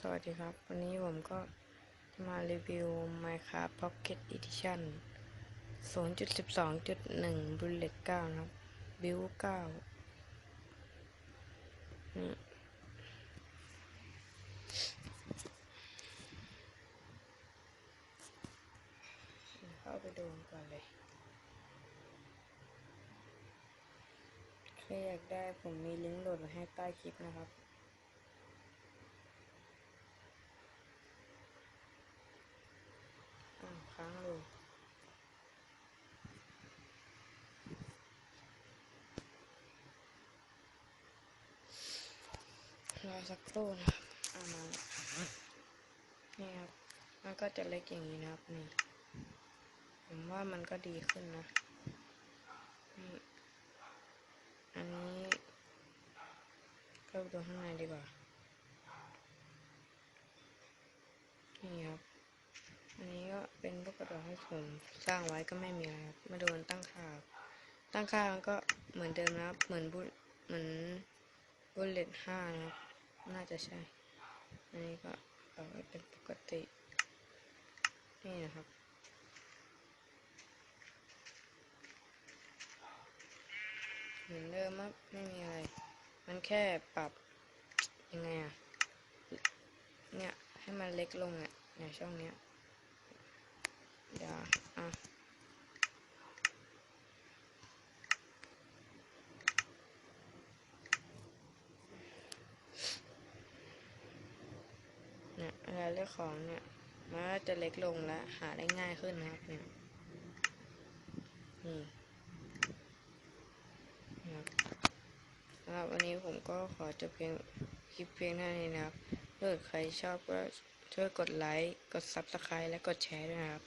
สวัสดีครับ วันนี้ผมก็จะมารีวิว Minecraft Pocket Edition 0.12.1 Bullet 9 นะครับ Build 9เข้าไปดูกันก่อนเลยใครอยากได้ผมมีลิงก์โหลดไว้ให้ใต้คลิปนะครับ อ้าว ค้งเลยรอสักครู่นะครับเอามานี่ครับ มันก็จะเล็กอย่างนี้นะครับนี่ผมว่ามันก็ดีขึ้นนะนี่อันนี้เข้าไปดูข้างในดีกว่า นี่ครับ ผมสร้างไว้ก็ไม่มีอะไรครับมาโดนตั้งค่า ตั้งค่ามันก็เหมือนเดิมนะครับ เหมือนบุลเหมือนบุลเลตห้านะครับ น่าจะใช่ อันนี้ก็เอาไว้เป็นปกติ นี่นะครับเหมือนเดิมครับไม่มีอะไร มันแค่ปรับยังไงอะเนี่ย ให้มันเล็กลงเนี่ยในช่องเนี้ย เดี๋ยวอะ เนี่ยเวลาเลือกของเนี่ยมันก็จะเล็กลงและหาได้ง่ายขึ้นนะครับเนี่ยนี่นะครับวันนี้ผมก็ขอจบเพียงคลิปเพียงเท่านี้นะครับถ้าเกิดใครชอบก็ช่วยกดไลค์ กด Subscribe และกดแชร์ด้วยนะครับ